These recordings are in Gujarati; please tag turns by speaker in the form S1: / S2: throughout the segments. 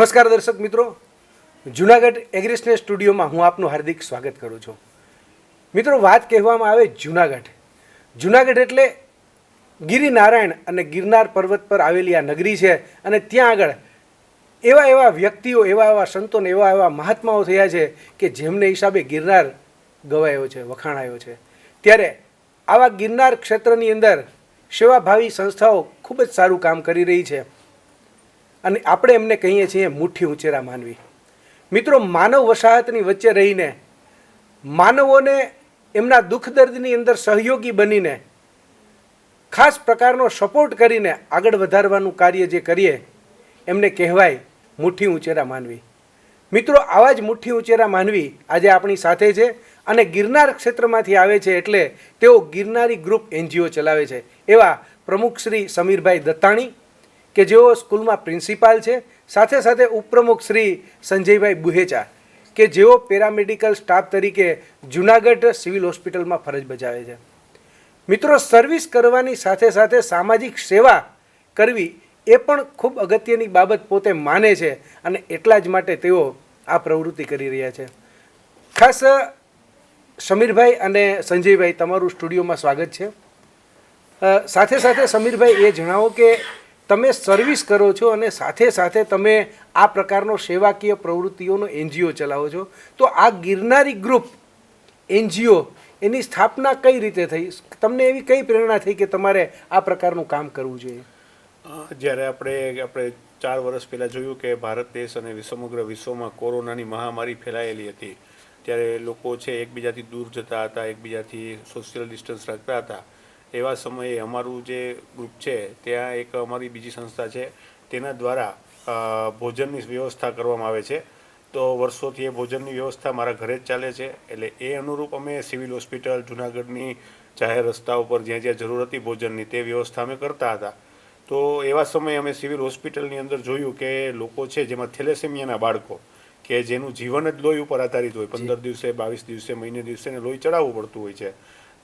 S1: નમસ્કાર દર્શક મિત્રો. જુનાગઢ એગ્રીસને સ્ટુડિયોમાં હું આપનું હાર્દિક સ્વાગત કરું છું. મિત્રો, વાત કહેવામાં આવે જુનાગઢ. જુનાગઢ એટલે ગિરિનારાયણ અને ગિરનાર પર્વત પર આવેલી આ નગરી છે અને ત્યાં આગળ એવા એવા વ્યક્તિઓ, એવા એવા સંતો ને એવા એવા મહાત્માઓ થયા છે કે જેમને હિસાબે ગિરનાર ગવાયો છે, વખાણાયો છે. ત્યારે આવા ગિરનાર ક્ષેત્રની અંદર સેવાભાવી સંસ્થાઓ ખૂબ જ સારું કામ કરી રહી છે. અને આપણે એમને કહીએ છીએ મુઠ્ઠી ઉંચેરા માનવી. મિત્રો, માનવ વસાહતની વચ્ચે રહીને, માનવોને એમના દુઃખ દર્દની અંદર સહયોગી બનીને, ખાસ પ્રકારનો સપોર્ટ કરીને આગળ વધારવાનું કાર્ય જે કરીએ, એમને કહેવાય મુઠ્ઠી ઉંચેરા માનવી. મિત્રો, આવા જ મુઠ્ઠી ઉંચેરા માનવી આજે આપણી સાથે છે અને ગિરનાર ક્ષેત્રમાંથી આવે છે એટલે તેઓ ગિરનારી ગ્રુપ એનજીઓ ચલાવે છે. એવા પ્રમુખ શ્રી સમીરભાઈ દત્તાણી કે જેઓ સ્કૂલમાં પ્રિન્સિપાલ છે, સાથે સાથે ઉપપ્રમુખ શ્રી સંજયભાઈ બુહેચા, કે જેઓ પેરામેડિકલ સ્ટાફ તરીકે જુનાગઢ સિવિલ હોસ્પિટલમાં ફરજ બજાવે છે. મિત્રો, સર્વિસ કરવાની સાથે સાથે સામાજિક સેવા કરવી એ પણ ખૂબ અગત્યની બાબત પોતે માને છે અને એટલા જ માટે તેઓ આ પ્રવૃત્તિ કરી રહ્યા છે. ખાસ, સમીરભાઈ અને સંજયભાઈ, તમારું સ્ટુડિયોમાં સ્વાગત છે. સાથે સાથે સમીરભાઈ, એ જણાવો કે તમે સર્વિસ કરો છો અને સાથે સાથે તમે આ પ્રકારનો સેવાકીય પ્રવૃત્તિઓનો એનજીઓ ચલાવો છો, તો આ ગિરનારી ગ્રુપ એનજીઓ એની સ્થાપના કઈ રીતે થઈ? તમને એવી કઈ પ્રેરણા થઈ કે તમારે આ પ્રકારનું કામ કરવું જોઈએ?
S2: જ્યારે આપણે આપણે ચાર વર્ષ પહેલાં જોયું કે ભારત દેશ અને સમગ્ર વિશ્વમાં કોરોનાની મહામારી ફેલાયેલી હતી, ત્યારે લોકો છે, એકબીજાથી દૂર જતા હતા, એકબીજાથી સોશિયલ ડિસ્ટન્સ રાખતા હતા. એવા સમયે અમારું જે ગ્રુપ છે ત્યાં એક અમારી બીજી સંસ્થા છે તેના દ્વારા ભોજનની વ્યવસ્થા કરવામાં આવે છે. તો વર્ષોથી એ ભોજનની વ્યવસ્થા મારા ઘરે જ ચાલે છે. એટલે એ અનુરૂપ અમે સિવિલ હોસ્પિટલ જુનાગઢની જાહેર રસ્તા ઉપર જ્યાં જ્યાં જરૂર હતી ભોજનની તે વ્યવસ્થા અમે કરતા હતા. તો એવા સમયે અમે સિવિલ હોસ્પિટલની અંદર જોયું કે લોકો છે જેમાં થેલેસેમિયાના બાળકો કે જેનું જીવન જ લોહી ઉપર આધારિત હોય. પંદર દિવસે બાવીસ દિવસે મહિને દિવસે લોહી ચડાવવું પડતું હોય છે.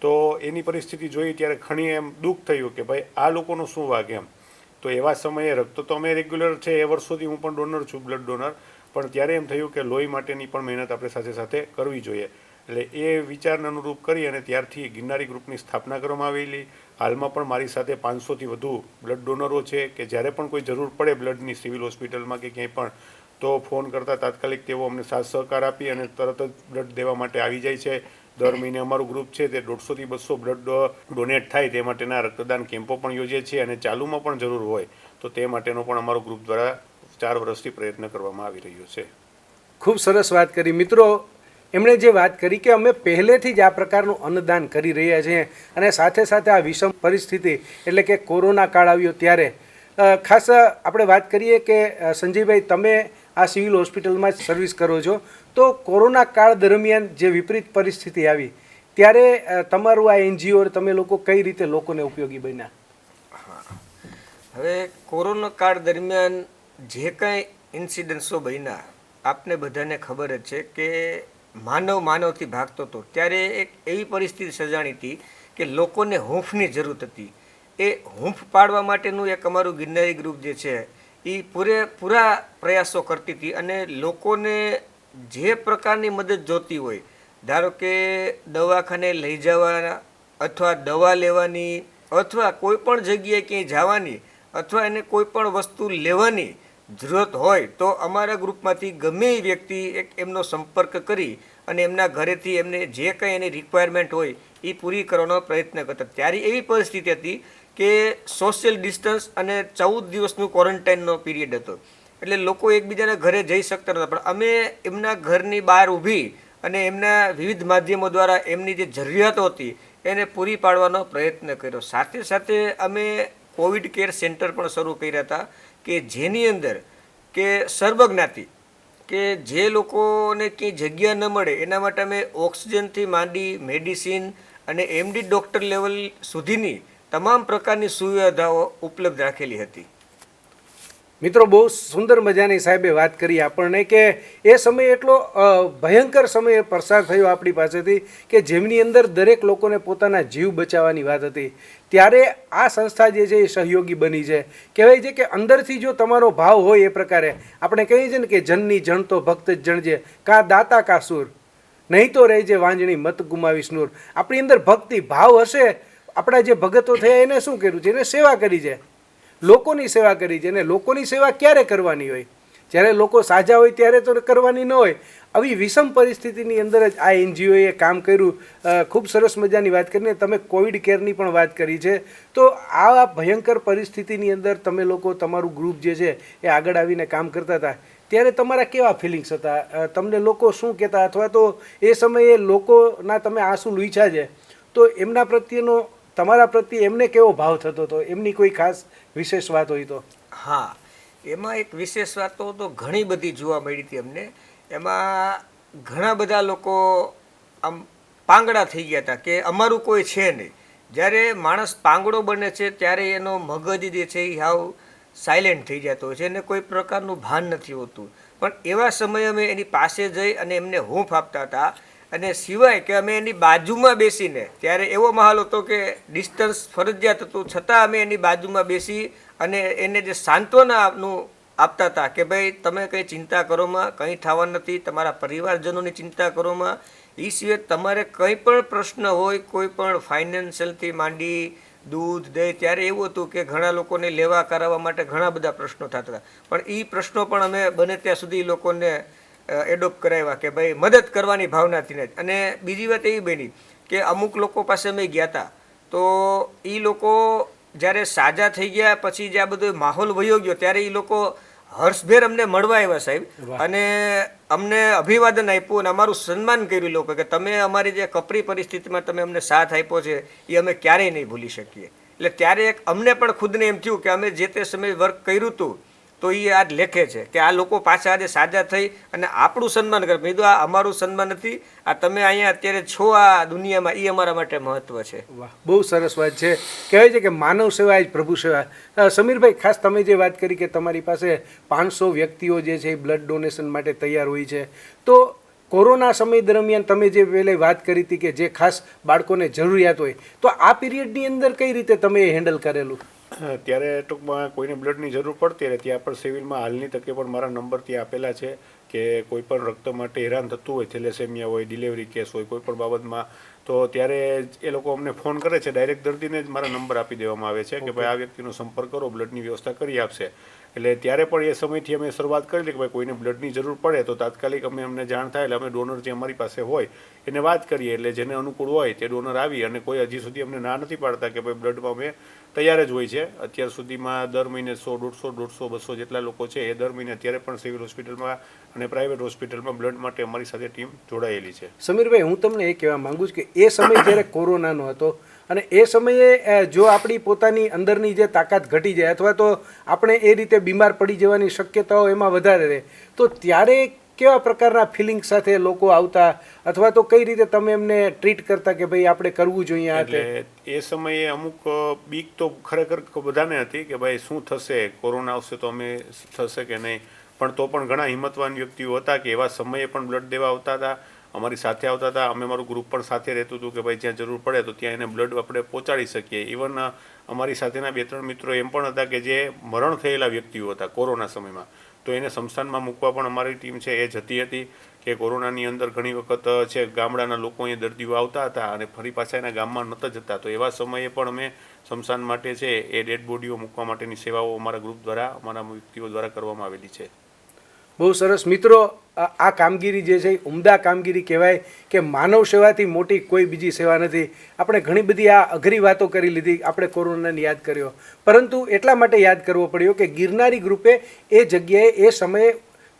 S2: તો એની પરિસ્થિતિ જોઈ ત્યારે ઘણી એમ દુઃખ થયું કે ભાઈ આ લોકોનો શું વાગ એમ. તો એવા સમયે રક્ત તો અમે રેગ્યુલર છે એ વર્ષોથી હું પણ ડોનર છું, બ્લડ ડોનર. પણ ત્યારે એમ થયું કે લોહી માટેની પણ મહેનત આપણે સાથે સાથે કરવી જોઈએ. એટલે એ વિચારને અનુરૂપ કરી અને ત્યારથી ગિરનારી ગ્રુપની સ્થાપના કરવામાં આવેલી. હાલમાં પણ મારી સાથે પાંચસોથી વધુ બ્લડ ડોનરો છે કે જ્યારે પણ કોઈ જરૂર પડે બ્લડની સિવિલ હોસ્પિટલમાં કે ક્યાંય પણ, તો ફોન કરતાં તાત્કાલિક તેઓ અમને સાથ સહકાર આપી અને તરત જ બ્લડ દેવા માટે આવી જાય છે. દર મહિને અમારું ગ્રુપ છે તે દોઢસોથી બસો બ્લડ ડોનેટ થાય તે માટેના રક્તદાન કેમ્પો પણ યોજીએ છીએ અને ચાલુમાં પણ જરૂર હોય તો તે માટેનો પણ અમારો ગ્રુપ દ્વારા ચાર વર્ષથી પ્રયત્ન કરવામાં આવી રહ્યો છે.
S1: ખૂબ સરસ વાત કરી. મિત્રો, એમણે જે વાત કરી કે અમે પહેલેથી જ આ પ્રકારનું અન્નદાન કરી રહ્યા છીએ અને સાથે સાથે આ વિષમ પરિસ્થિતિ એટલે કે કોરોના કાળ આવ્યો ત્યારે ખાસ આપણે વાત કરીએ કે સંજયભાઈ, તમે આ સિવિલ હોસ્પિટલમાં જ સર્વિસ કરો છો. તો કોરોના કાળ દરમિયાન જે વિપરીત પરિસ્થિતિ આવી, ત્યારે તમારું આ એનજીઓ તમે લોકો કઈ રીતે લોકોને ઉપયોગી બન્યા?
S3: હવે કોરોના કાળ દરમિયાન જે કંઈ ઇન્સિડન્સો બન્યા, આપને બધાને ખબર જ છે કે માનવ માનવથી ભાગતો હતો. ત્યારે એક એવી પરિસ્થિતિ સર્જાણી હતી કે લોકોને હૂંફની જરૂર હતી. એ હૂંફ પાડવા માટેનું એક અમારું ગિરનારી ગ્રુપ જે છે એ પૂરે, પૂરા પ્રયાસો કરતી હતી અને લોકોને જે પ્રકારની મદદ જોતી હોય, ધારો કે દવાખાને લઈ જવાના અથવા દવા લેવાની અથવા કોઈ પણ જગ્યાએ ક્યાંય જવાની અથવા એને કોઈ પણ વસ્તુ લેવાની જરૂરત હોય, તો અમારા ગ્રુપમાંથી ગમે એ વ્યક્તિ એક એમનો સંપર્ક કરી અને એમના ઘરેથી એમને જે કંઈ એની રિક્વાયરમેન્ટ હોય એ પૂરી કરવાનો પ્રયત્ન કરતા. ત્યારે એવી પરિસ્થિતિ હતી કે સોશિયલ ડિસ્ટન્સ અને ચૌદ દિવસનું ક્વોરન્ટાઇનનો પીરિયડ હતો. એટલે લોકો એકબીજાના ઘરે જઈ શકતા નહોતા. પણ અમે એમના ઘરની બહાર ઊભી અને એમના વિવિધ માધ્યમો દ્વારા એમની જે જરૂરિયાતો હતી, એને પૂરી પાડવાનો પ્રયત્ન કર્યો. સાથે સાથે અમે કોવિડ કેર સેન્ટર પણ શરૂ કર્યા હતા કે જેની અંદર કે સર્વજ્ઞાતિ, કે જે લોકોને ક્યાંય જગ્યા ન મળે, એના માટે અમે ઓક્સિજનથી માંડી મેડિસિન અને એમડી ડૉક્ટર લેવલ સુધીની તમામ પ્રકારની સુવિધાઓ ઉપલબ્ધ રાખેલી હતી.
S1: મિત્રો, બહુ સુંદર મજાની સાહેબે વાત કરી આપણને કે એ સમય એટલો ભયંકર સમય પસાર થયો આપણી પાસેથી કે જેમની અંદર દરેક લોકોને પોતાના જીવ બચાવવાની વાત હતી. ત્યારે આ સંસ્થા જે છે એ સહયોગી બની છે. કહેવાય છે કે અંદરથી જો તમારો ભાવ હોય એ પ્રકારે, આપણે કહીએ છીએ ને કે જનની જણ તો ભક્ત જ જણજે કા દાતા કા સુર. નહીં તો રહેજે વાંજણી, મત ગુમાવીશ નૂર. આપણી અંદર ભક્તિ, ભાવ હશે. આપણા જે ભગતો થયા એને શું કર્યું છે? એને સેવા કરી છે. લોકોની સેવા કરી છે અને લોકોની સેવા ક્યારે કરવાની હોય? જ્યારે લોકો સાજા હોય ત્યારે તો કરવાની ન હોય. આવી વિષમ પરિસ્થિતિની અંદર જ આ એનજીઓએ કામ કર્યું. ખૂબ સરસ મજાની વાત કરીને તમે કોવિડ કેરની પણ વાત કરી છે. તો આ ભયંકર પરિસ્થિતિની અંદર તમે લોકો, તમારું ગ્રુપ જે છે એ આગળ આવીને કામ કરતા હતા. ત્યારે તમારા કેવા ફિલિંગ્સ હતા? તમને લોકો શું કહેતા? અથવા તો એ સમયે લોકોના તમે આંસુ લૂછ્યા છે? તો એમના પ્રત્યેનો તમારા પ્રત્યે એમને કેવો ભાવ થતો હતો? એમની કોઈ ખાસ વિશેષ વાત હોય તો?
S3: હા, એમાં એક વિશેષ વાત તો ઘણી બધી જોવા મળી હતી અમને. એમાં ઘણા બધા લોકો આમ પાંગડા થઈ ગયા હતા કે અમારું કોઈ છે નહીં. જ્યારે માણસ પાંગડો બને છે, ત્યારે એનો મગજ જે છે એ હાવ સાયલેન્ટ થઈ જતો હોય છે એને કોઈ પ્રકારનું ભાન નથી હોતું. પણ એવા સમયે અમે એની પાસે જઈ અને એમને હૂંફ આપતા હતા અને સિવાય કે અમે એની બાજુમાં બેસીને, ત્યારે એવો માહોલ હતો કે ડિસ્ટન્સ ફરજિયાત હતું, છતાં અમે એની બાજુમાં બેસી અને એને જે સાંત્વનાનું આપતા હતા કે ભાઈ, તમે કંઈ ચિંતા કરોમાં કંઈ થવા નથી, તમારા પરિવારજનોની ચિંતા કરોમાં એ સિવાય તમારે કંઈ પણ પ્રશ્ન હોય, કોઈ પણ ફાઇનાન્શિયલથી માંડી, દૂધ, દહીં, ત્યારે એવું હતું કે ઘણા લોકોને લેવા કરાવવા માટે ઘણા બધા પ્રશ્નો થતા હતા. પણ એ પ્રશ્નો પણ અમે બને ત્યાં સુધી લોકોને એડોપ્ટ કરાવ્યા કે ભાઈ મદદ કરવાની ભાવનાથી જ. અને બીજી વાત એવી બની કે અમુક લોકો પાસે અમે ગયા હતા તો એ લોકો જ્યારે સાજા થઈ ગયા પછી જે આ બધો માહોલ વયો ગયો ત્યારે એ લોકો હર્ષભેર અમને મળવા આવ્યા સાહેબ. અને અમને અભિવાદન આપ્યું અને અમારું સન્માન કર્યું લોકો કે તમે અમારી જે કપરી પરિસ્થિતિમાં તમે અમને સાથ આપ્યો છે એ અમે ક્યારેય નહીં ભૂલી શકીએ. એટલે ત્યારે એક અમને પણ ખુદને એમ થયું કે અમે જે તે સમયે વર્ક કર્યું હતું તો એ આજ લેખે છે કે આ લોકો પાછા આજે સાજા થઈ અને આપણું સન્માન કરે. કીધું, આ અમારું સન્માન નથી. આ તમે અહીંયા અત્યારે છો, આ દુનિયામાં એ અમારા માટે મહત્વ છે.
S1: વાહ, બહુ સરસ વાત છે. કહેવાય છે કે માનવ સેવા જ પ્રભુ સેવા. સમીરભાઈ, ખાસ તમે જે વાત કરી કે તમારી પાસે પાંચસો વ્યક્તિઓ જે છે એ બ્લડ ડોનેશન માટે તૈયાર હોય છે. તો કોરોના સમય દરમિયાન તમે જે પહેલે વાત કરી હતી કે જે ખાસ બાળકોને જરૂરિયાત હોય, તો આ પિરિયડની અંદર કઈ રીતે તમે હેન્ડલ કરેલું?
S2: ત્યારે ટૂંકમાં કોઈને બ્લડની જરૂર પડતી રહે ત્યાં પણ સિવિલમાં હાલની તકે પણ મારા નંબર ત્યાં આપેલા છે કે કોઈ પણ રક્ત માટે હેરાન થતું હોય થેલેસેમિયા હોય ડિલિવરી કેસ હોય કોઈ પણ બાબતમાં તો ત્યારે એ લોકો અમને ફોન કરે છે. ડાયરેક્ટ દર્દીને જ મારા નંબર આપી દેવામાં આવે છે કે ભાઈ આ વ્યક્તિનો સંપર્ક કરો બ્લડની વ્યવસ્થા કરી આપશે. એટલે ત્યારે પણ એ સમયથી અમે શરૂઆત કરેલી કે ભાઈ કોઈને બ્લડની જરૂર પડે તો તાત્કાલિક અમે અમને જાણ થાય એટલે અમે ડોનર જે અમારી પાસે હોય એને વાત કરીએ એટલે જેને અનુકૂળ હોય તે ડોનર આવી અને કોઈ હજી સુધી અમને ના નથી પાડતા કે ભાઈ બ્લડમાં અમે તૈયાર જ હોય છે. અત્યાર સુધીમાં દર મહિને સો, દોઢસો દોઢસો, બસો જેટલા લોકો છે એ દર મહિને અત્યારે પણ સિવિલ હોસ્પિટલમાં અને પ્રાઇવેટ હોસ્પિટલમાં બ્લડ માટે અમારી સાથે ટીમ જોડાયેલી છે.
S1: સમીરભાઈ, હું તમને એ કહેવા માંગુ છું કે એ સમય જ્યારે કોરોનાનો હતો અને એ સમયે જો આપણી પોતાની અંદરની જે તાકાત ઘટી જાય અથવા તો આપણે એ રીતે બીમાર પડી જવાની શક્યતાઓ એમાં વધારે રહે, તો ત્યારે કેવા પ્રકારના ફિલિંગ સાથે લોકો આવતા અથવા તો કઈ રીતે તમે એમને ટ્રીટ કરતા કે ભાઈ આપણે કરવું જોઈએ
S2: એટલે એ સમયે અમુક બીક તો ખરેખર બધાને હતી કે ભાઈ શું થશે, કોરોના આવશે તો અમે થશે કે નહીં? પણ તો પણ ઘણા હિંમતવાન વ્યક્તિઓ હતા કે એવા સમયે પણ બ્લડ દેવા આવતા હતા. અમારી સાથે આવતા હતા. અમે મારું ગ્રુપ પણ સાથે રહેતું હતું કે ભાઈ જ્યાં જરૂર પડે તો ત્યાં એને બ્લડ આપણે પહોંચાડી શકીએ. ઇવન અમારી સાથેના બે ત્રણ મિત્રો એમ પણ હતા કે જે મરણ થયેલા વ્યક્તિઓ હતા કોરોના સમયમાં. તો એને સંસ્થાનમાં મૂકવા પણ અમારી ટીમ છે, એ જતી હતી કે કોરોનાની અંદર ઘણી વખત છે, ગામડાના લોકો અહીંયા દર્દીઓ આવતા હતા અને ફરી પાછા એના ગામમાં નહોતા જતા તો એવા સમયે પણ અમે સ્મશાન માટે છે, એ ડેડ બોડીઓ મૂકવા માટેની સેવાઓ અમારા ગ્રુપ દ્વારા, અમારા વ્યક્તિઓ દ્વારા કરવામાં આવેલી છે.
S1: બહુ સરસ. મિત્રો, આ કામગીરી જે છે ઉમદા કામગીરી કહેવાય કે માનવ સેવાથી મોટી કોઈ બીજી સેવા નથી. આપણે ઘણી બધી આ અઘરી વાતો કરી લીધી, આપણે કોરોનાને યાદ કર્યો. પરંતુ એટલા માટે યાદ કરવો પડ્યો કે ગિરનારી ગ્રુપે એ જગ્યાએ, એ સમયે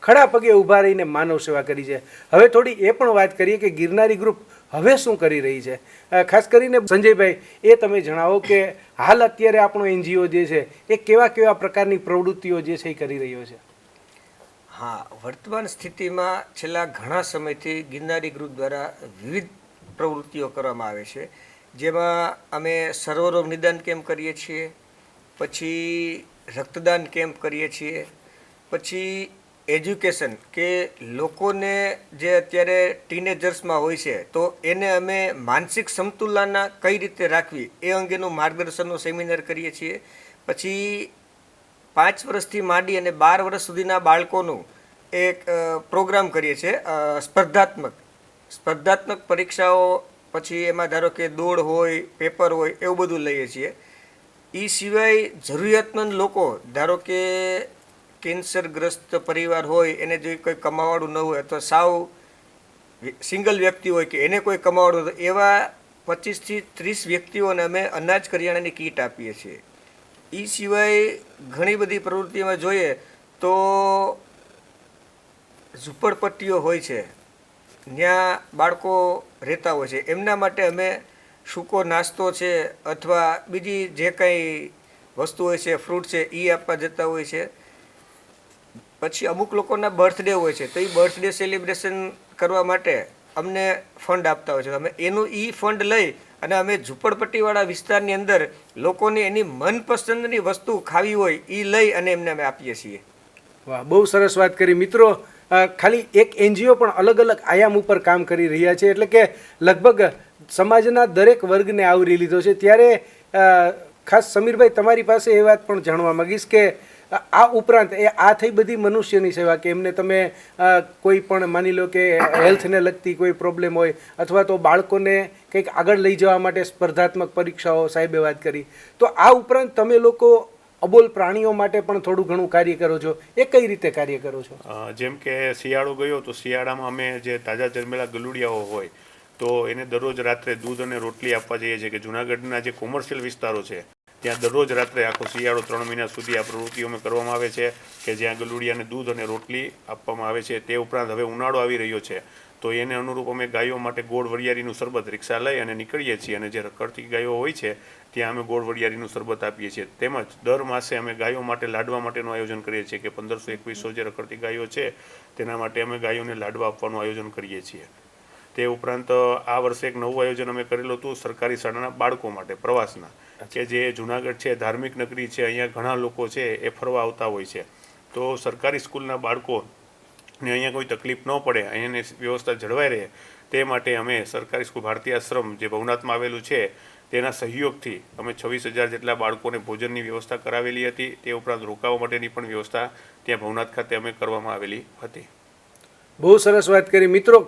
S1: ખડા પગે ઊભા રહીને માનવ સેવા કરી છે. હવે થોડી એ પણ વાત કરીએ કે ગિરનારી ગ્રુપ હવે શું કરી રહી છે? ખાસ કરીને સંજયભાઈ, એ તમે જણાવો કે હાલ અત્યારે આપણો એનજીઓ જે છે, એ કેવા કેવા પ્રકારની પ્રવૃત્તિઓ જે છે એ કરી રહ્યો છે?
S3: હા, વર્તમાન સ્થિતિમાં છેલ્લા ઘણા સમયથી ગિરનારી ગ્રુપ દ્વારા વિવિધ પ્રવૃત્તિઓ કરવામાં આવે છે. જેમાં અમે સર્વરોગ નિદાન કેમ્પ કરીએ છીએ, પછી રક્તદાન કેમ્પ કરીએ છીએ, પછી એજ્યુકેશન કે લોકોને જે અત્યારે ટીનેજર્સમાં હોય છે, તો એને અમે માનસિક સમતુલાના કઈ રીતે રાખવી એ અંગેનું માર્ગદર્શનનો સેમિનાર કરીએ છીએ. પછી પાંચ વર્ષથી માંડી અને બાર વર્ષ સુધીના બાળકોનું એક પ્રોગ્રામ કરીએ છીએ સ્પર્ધાત્મક. સ્પર્ધાત્મક પરીક્ષાઓ પછી એમાં ધારો કે દોડ હોય, પેપર હોય, એવું બધું લઈએ છીએ. એ સિવાય જરૂરિયાતમંદ લોકો, ધારો કે કેન્સરગ્રસ્ત પરિવાર હોય, એને જો કોઈ કમાવાળું ન હોય અથવા સાવ સિંગલ વ્યક્તિ હોય કે એને કોઈ કમાવાળું એવા પચીસથી ત્રીસ વ્યક્તિઓને અમે અનાજ કરિયાણાની કીટ આપીએ છીએ. એ સિવાય ઘણી બધી પ્રવૃત્તિઓમાં જોઈએ તો ઝૂંપડપટ્ટીઓ હોય છે. ત્યાં બાળકો રહેતા હોય છે. એમના માટે અમે સૂકો નાસ્તો છે અથવા બીજી જે કંઈ વસ્તુ હોય છે, ફ્રૂટ છે એ આપવા જતા હોય છે. પછી અમુક લોકોના બર્થડે હોય છે. તો એ બર્થડે સેલિબ્રેશન કરવા માટે અમને ફંડ આપતા હોય છે. અમે એનું એ ફંડ લઈ અને અમે ઝૂંપડપટ્ટીવાળા વિસ્તારની અંદર લોકોને એની મનપસંદની વસ્તુ ખાવી હોય એ લઈ અને એમને અમે આપીએ છીએ.
S1: વાહ, બહુ સરસ વાત કરી. મિત્રો ખાલી એક એનજીઓ પણ અલગ અલગ આયામ ઉપર કામ કરી રહ્યા છે. એટલે કે લગભગ સમાજના દરેક વર્ગને આવરી લીધો છે. ત્યારે ખાસ સમીરભાઈ, તમારી પાસે એ વાત પણ જાણવા માંગીશ કે આ ઉપરાંત એ આ થઈ બધી મનુષ્યની સેવા કે એમને તમે કોઈ પણ માની લો કે હેલ્થને લગતી કોઈ પ્રોબ્લેમ હોય અથવા તો બાળકોને કંઈક આગળ લઈ જવા માટે સ્પર્ધાત્મક પરીક્ષાઓ, સાહેબે વાત કરી. તો આ ઉપરાંત તમે લોકો અબોલ પ્રાણીઓ માટે પણ થોડું ઘણું કાર્ય કરો છો. એ કઈ રીતે કાર્ય કરો છો?
S2: જેમ કે શિયાળો ગયો તો શિયાળામાં અમે જે તાજા જન્મેલા ગલુડિયાઓ હોય, તો એને દરરોજ રાત્રે દૂધ અને રોટલી આપવા જઈએ છીએ કે જુનાગઢના જે કોમર્શિયલ વિસ્તારો છે, ત્યાં દરરોજ રાત્રે આખો શિયાળો ત્રણ મહિના સુધી આ પ્રવૃત્તિઓમાં કરવામાં આવે છે કે જ્યાં ગલુડિયાને દૂધ અને રોટલી આપવામાં આવે છે. તે ઉપરાંત હવે ઉનાળો આવી રહ્યો છે. તો એને અનુરૂપ અમે ગાયો માટે ગોળ વરિયાળીનું શરબત રિક્ષા લઈ અને નીકળીએ છીએ અને જે રખડતી ગાયો હોય છે, ત્યાં અમે ગોળ વરિયાળીનું શરબત આપીએ છીએ. તેમજ દર માસે અમે ગાયો માટે લાડવા માટેનું આયોજન કરીએ છીએ કે પંદરસો એકવીસો જે રખડતી ગાયો છે, તેના માટે અમે ગાયોને લાડવા આપવાનું આયોજન કરીએ છીએ. તે ઉપરાંત, આ વર્ષે એક નવું આયોજન અમે કરેલું હતું સરકારી શાળાના બાળકો માટે, પ્રવાસના. કે જે જુનાગઢ છે, ધાર્મિક નગરી છે, અહીંયા ઘણા લોકો છે, એ ફરવા આવતા હોય છે. તો સરકારી સ્કૂલના બાળકો ને અહીંયા કોઈ તકલીફ ન પડે અહીંયાની વ્યવસ્થા જળવાઈ રહે. તે માટે અમે સરકારી સ્કૂલ, ભારતીય આશ્રમ જે ભવનાથમાં આવેલું છે, તેના સહયોગથી અમે છવ્વીસ હજાર જેટલા બાળકોને ભોજનની વ્યવસ્થા કરાવેલી હતી. તે ઉપરાંત રોકાવા માટેની પણ વ્યવસ્થા ત્યાં ભવનાથ ખાતે અમે કરવામાં આવેલી હતી.
S1: બહુ સરસ વાત કરી. મિત્રો,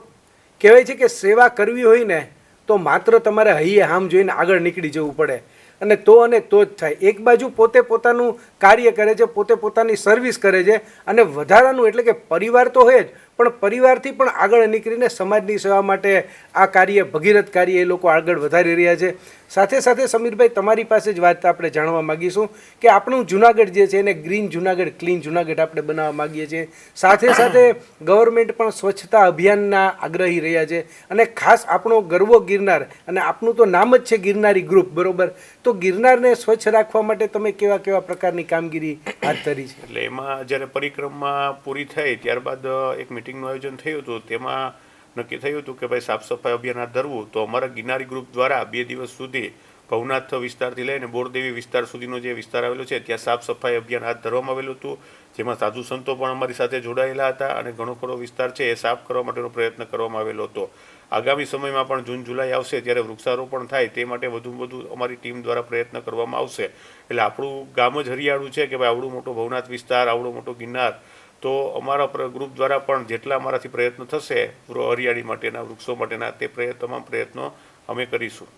S1: કહેવાય છે કે સેવા કરવી હોય ને, તો માત્ર તમારે હૈયે હામ જોઈને આગળ નીકળી જવું પડે. અને તો અને તો જ થાય. એક બાજુ પોતે પોતાનું કાર્ય કરે છે, પોતે પોતાની સર્વિસ કરે છે અને વધારાનું એટલે કે પરિવાર તો હોય જ પણ પરિવારથી પણ આગળ નીકળીને સમાજની સેવા માટે આ કાર્ય, ભગીરથ કાર્ય એ લોકો આગળ વધારી રહ્યા છે. સાથે સાથે સમીરભાઈ, તમારી પાસે જ વાત આપણે જાણવા માગીશું કે આપણું જુનાગઢ જે છે એને ગ્રીન જુનાગઢ, ક્લીન જુનાગઢ આપણે બનાવવા માગીએ છીએ. સાથે સાથે ગવર્મેન્ટ પણ સ્વચ્છતા અભિયાનના આગ્રહી રહ્યા છે અને ખાસ આપણો ગરવો ગિરનાર અને આપનું તો નામ જ છે ગિરનારી ગ્રુપ, બરોબર? તો ગિરનારને સ્વચ્છ રાખવા માટે તમે કેવા કેવા પ્રકારની કામગીરી હાથ ધરી છે?
S2: એટલે એમાં જ્યારે પરિક્રમા પૂરી થઈ ત્યારબાદ એક મિટિંગનું આયોજન થયું હતું, તેમાં નક્કી થયું હતું કે ભાઈ સાફ સફાઈ અભિયાન હાથ ધરવું, તો અમારા ગિરનારી ગ્રુપ દ્વારા બે દિવસ સુધી ભવનાથ વિસ્તારથી લઈને બોરદેવી વિસ્તાર સુધીનો જે વિસ્તાર આવેલો છે, ત્યાં સાફ સફાઈ અભિયાન હાથ ધરવામાં આવેલું હતું. જેમાં સાધુ સંતો પણ અમારી સાથે જોડાયેલા હતા અને ઘણો ખરો વિસ્તાર છે એ સાફ કરવા માટેનો પ્રયત્ન કરવામાં આવેલો હતો. આગામી સમયમાં પણ જૂન, જુલાઈ આવશે ત્યારે વૃક્ષારોપણ થાય, તે માટે વધુ વધુ અમારી ટીમ દ્વારા પ્રયત્ન કરવામાં આવશે. એટલે આપણું ગામ જ હરિયાળું છે કે ભાઈ આવડું મોટો ભવનાથ વિસ્તાર, આવડો મોટો ગિરનાર તો અમારા ગ્રુપ દ્વારા પણ જેટલા અમારાથી પ્રયત્નો થશે હરિયાળી માટેના વૃક્ષો માટેના તે પ્રયત્ન તમામ પ્રયત્નો અમે કરીશું.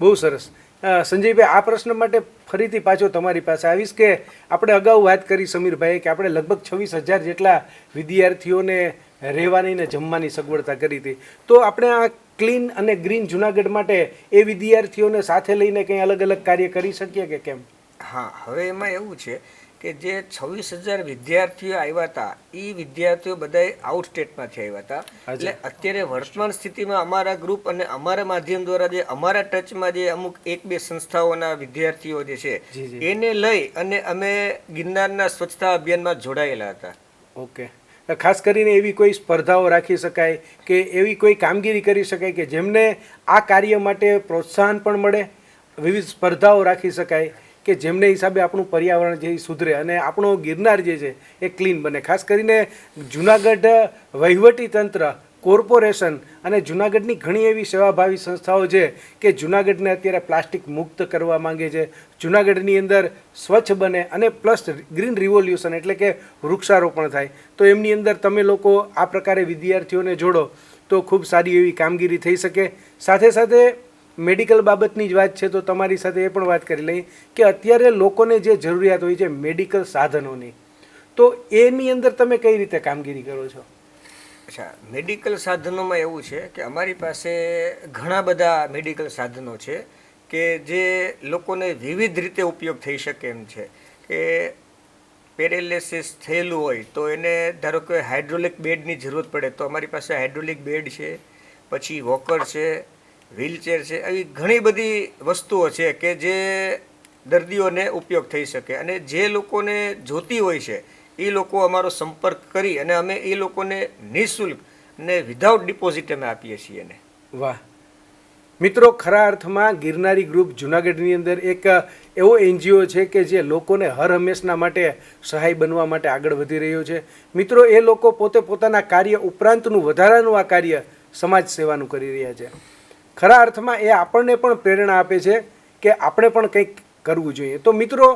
S1: બહુ સરસ. સંજયભાઈ આ પ્રશ્ન માટે ફરીથી પાછો તમારી પાસે આવીશ કે આપણે અગાઉ વાત કરી સમીરભાઈએ કે આપણે લગભગ છવ્વીસ હજાર જેટલા વિદ્યાર્થીઓને રહેવાની ને જમવાની સગવડતા કરી હતી. તો આપણે આ ક્લીન અને ગ્રીન જુનાગઢ માટે એ વિદ્યાર્થીઓને સાથે લઈને કંઈ અલગ અલગ કાર્ય કરી શકીએ કે કેમ?
S3: હા હવે એમાં એવું છે કે જે છવ્વીસ હજાર વિદ્યાર્થીઓ આવ્યા હતા એ વિદ્યાર્થીઓ બધા આઉટ સ્ટેટમાંથી આવ્યા હતા. એટલે અત્યારે વર્તમાન સ્થિતિમાં અમારા ગ્રુપ અને અમારા માધ્યમ દ્વારા જે અમારા ટચમાં જે અમુક એક બે સંસ્થાઓના વિદ્યાર્થીઓ જે છે. એને લઈ અને અમે ગિરનારના સ્વચ્છતા અભિયાનમાં જોડાયેલા હતા.
S1: ઓકે. ખાસ કરીને એવી કોઈ સ્પર્ધાઓ રાખી શકાય કે એવી કોઈ કામગીરી કરી શકાય કે જેમને આ કાર્ય માટે પ્રોત્સાહન પણ મળે વિવિધ સ્પર્ધાઓ રાખી શકાય કે જેમને હિસાબે આપણું પર્યાવરણ જે સુધરે અને આપણો ગિરનાર જે છે એ ક્લીન બને. ખાસ કરીને જુનાગઢ વહીવટી તંત્ર, કોર્પોરેશન અને જુનાગઢની ઘણી એવી સેવાભાવી સંસ્થાઓ છે કે જુનાગઢને અત્યારે પ્લાસ્ટિક મુક્ત કરવા માંગે છે. જુનાગઢની અંદર સ્વચ્છ બને અને પ્લસ ગ્રીન રિવોલ્યુશન એટલે કે વૃક્ષારોપણ થાય. તો એમની અંદર તમે લોકો આ પ્રકારે વિદ્યાર્થીઓને જોડો તો ખૂબ સારી એવી કામગીરી થઈ શકે. સાથે સાથે મેડિકલ બાબતની જ વાત છે, તો તમારી સાથે એ પણ વાત કરી લઈ કે અત્યારે લોકોને જે જરૂરિયાત હોય છે મેડિકલ સાધનોની, તો એની અંદર તમે કઈ રીતે કામગીરી કરો છો?
S3: અચ્છા, મેડિકલ સાધનોમાં એવું છે કે અમારી પાસે ઘણા બધા મેડિકલ સાધનો છે કે જે લોકોને વિવિધ રીતે ઉપયોગ થઈ શકે એમ છે. કે પેરેલિસિસ થયેલું હોય તો એને ધારો કે હાઇડ્રોલિક બેડની જરૂરત પડે તો અમારી પાસે હાઇડ્રોલિક બેડ છે, પછી વોકર છે વ્હીલચેર છે, આવી ઘણી બધી વસ્તુઓ છે કે જે દર્દીઓને ઉપયોગ થઈ શકે. અને જે લોકોને જોતી હોય છે, એ લોકો અમારો સંપર્ક કરી અને અમે એ લોકોને નિઃશુલ્ક ને વિધાઉટ ડિપોઝિટ અમે આપીએ છીએ એને.
S1: વાહ. મિત્રો, ખરા અર્થમાં ગિરનારી ગ્રુપ જુનાગઢની અંદર એક એવો એનજીઓ છે કે જે લોકોને હર હંમેશના માટે સહાય બનવા માટે આગળ વધી રહ્યો છે. મિત્રો, એ લોકો પોતે પોતાના કાર્ય ઉપરાંતનું વધારાનું આ કાર્ય સમાજ સેવાનું કરી રહ્યા છે. ખરા અર્થમાં એ આપણને પણ પ્રેરણા આપે છે કે આપણે પણ કંઈક કરવું જોઈએ. તો મિત્રો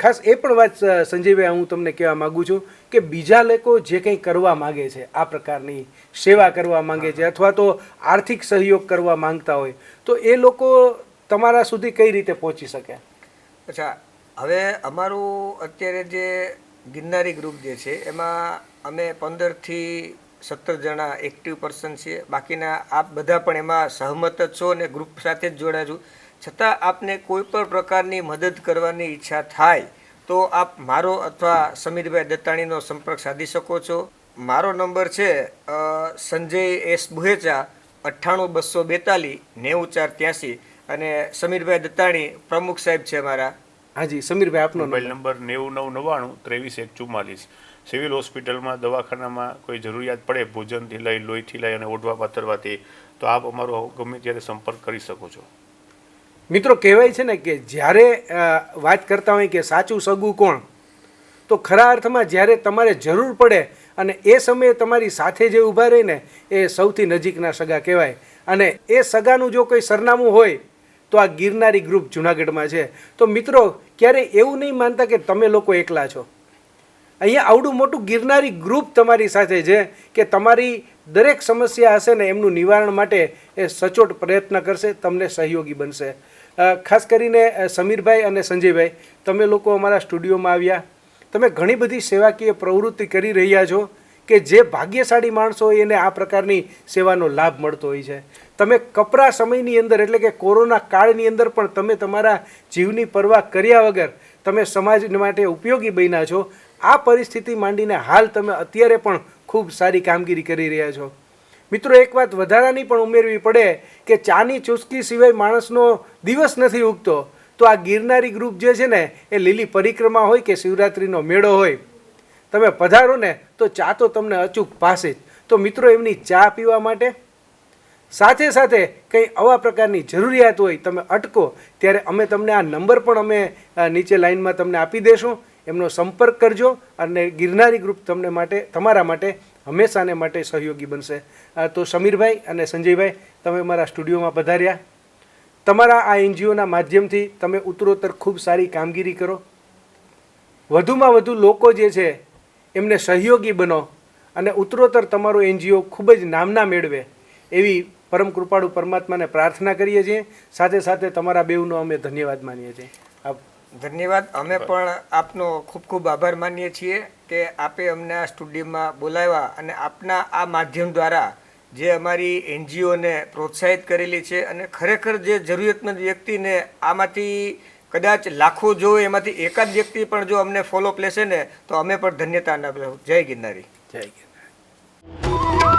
S1: ખાસ એ પણ વાત સંજયભાઈ હું તમને કહેવા માગું છું કે બીજા લોકો જે કંઈ કરવા માગે છે, આ પ્રકારની સેવા કરવા માંગે છે અથવા તો આર્થિક સહયોગ કરવા માંગતા હોય, તો એ લોકો તમારા સુધી કઈ રીતે પહોંચી શકે?
S3: અચ્છા, હવે અમારું અત્યારે જે ગિરનારી ગ્રુપ જે છે, એમાં અમે પંદરથી સત્તર જણા એક્ટિવ પર્સન છીએ. બાકીના આપ બધા પણ એમાં સહમત જ છો અને ગ્રુપ સાથે જ જોડાયા છો. છતાં આપને કોઈ પણ પ્રકારની મદદ કરવાની ઈચ્છા થાય તો આપ મારો અથવા સમીરભાઈ દત્તાણીનો સંપર્ક સાધી શકો છો. મારો નંબર છે સંજય એસ બુહેચા અઠ્ઠાણું બસો બેતાલીસ નેવું ચાર ત્યાંસી. અને સમીરભાઈ દત્તાણી પ્રમુખ સાહેબ છે મારા.
S1: હાજી સમીરભાઈ આપનો
S2: મોબાઈલ
S1: નંબર.
S2: નંબર નેવું નવ નવ્વાણું ત્રેવીસ એક ચુમ્માલીસ. સિવિલ હોસ્પિટલમાં, દવાખાનામાં કોઈ જરૂરિયાત પડે ભોજનથી લઈ, લોહીથી લઈ અને ઓઢવા પાથરવાથી, તો આપ અમારો ગમે ત્યારે સંપર્ક કરી શકો છો.
S1: મિત્રો, કહેવાય છે ને કે જ્યારે વાત કરતા હોય કે સાચું, સગું કોણ? તો ખરા અર્થમાં જ્યારે તમારે જરૂર પડે અને એ સમયે તમારી સાથે જે ઊભા રહીને એ સૌથી નજીકના સગા કહેવાય. અને એ સગાનું જો કોઈ સરનામું હોય, તો આ ગિરનારી ગ્રુપ જુનાગઢમાં છે. તો મિત્રો ક્યારે એવું નહીં માનતા કે તમે લોકો એકલા છો. અહીંયા આવડું મોટું ગિરનારી ગ્રુપ તમારી સાથે છે કે તમારી દરેક સમસ્યા હશે ને એમનું નિવારણ માટે એ સચોટ પ્રયત્ન કરશે, તમને સહયોગી બનશે. ખાસ કરીને સમીરભાઈ અને સંજયભાઈ, તમે લોકો અમારા સ્ટુડિયોમાં આવ્યા. તમે ઘણી બધી સેવાકીય પ્રવૃત્તિ કરી રહ્યા છો કે જે ભાગ્યશાળી માણસો હોય એને આ પ્રકારની સેવાનો લાભ મળતો હોય છે. તમે કપરા સમયની અંદર એટલે કે કોરોના કાળની અંદર પણ તમે તમારા જીવની પરવા કર્યા વગર તમે સમાજ માટે ઉપયોગી બન્યા છો. આ પરિસ્થિતિ માંડીને હાલ તમે અત્યારે પણ ખૂબ સારી કામગીરી કરી રહ્યા છો. મિત્રો, એક વાત વધારાની પણ ઉમેરવી પડે કે ચાની ચુસ્કી સિવાય માણસનો દિવસ નથી ઉગતો. તો આ ગિરનારી ગ્રુપ જે છે ને, એ લીલી પરિક્રમા હોય કે શિવરાત્રિનો મેળો હોય. તમે પધારો ને, તો ચા તો તમને અચૂક પાસે જ. તો મિત્રો, એમની ચા પીવા માટે? સાથે સાથે કંઈ આવા પ્રકારની જરૂરિયાત હોય, તમે અટકો, ત્યારે અમે તમને આ નંબર પણ અમે નીચે લાઈનમાં તમને આપી દેશું. એમનો સંપર્ક કરજો અને ગિરનારી ગ્રુપ તમને માટે, તમારા માટે હંમેશાને માટે સહયોગી બનશે. તો સમીરભાઈ અને સંજયભાઈ, તમે મારા સ્ટુડિયોમાં પધાર્યા. તમારા આ એનજીઓના માધ્યમથી તમે ઉત્તરોત્તર ખૂબ સારી કામગીરી કરો. વધુમાં વધુ લોકો જે છે, એમને સહયોગી બનો અને ઉત્તરોત્તર તમારું એનજીઓ ખૂબ જ નામના મેળવે એવી પરમ કૃપાળુ પરમાત્માને પ્રાર્થના કરીએ છીએ. સાથે સાથે તમારા બેઉનો અમે ધન્યવાદ માનીએ છીએ. આપ
S3: ધન્યવાદ. અમે પણ આપનો ખૂબ ખૂબ આભાર માનીએ છીએ કે આપે અમને આ સ્ટુડિયોમાં બોલાવ્યા અને આપના આ માધ્યમ દ્વારા જે અમારી એનજીઓને પ્રોત્સાહિત કરેલી છે અને ખરેખર જે જરૂરિયાતમંદ વ્યક્તિને આમાંથી કદાચ લાખો જો એમાંથી એકાદ વ્યક્તિ પણ જો અમને ફોલો લેશે ને તો અમે પણ ધન્યતા જય ગિરનારી.
S1: જય ગિરનાર.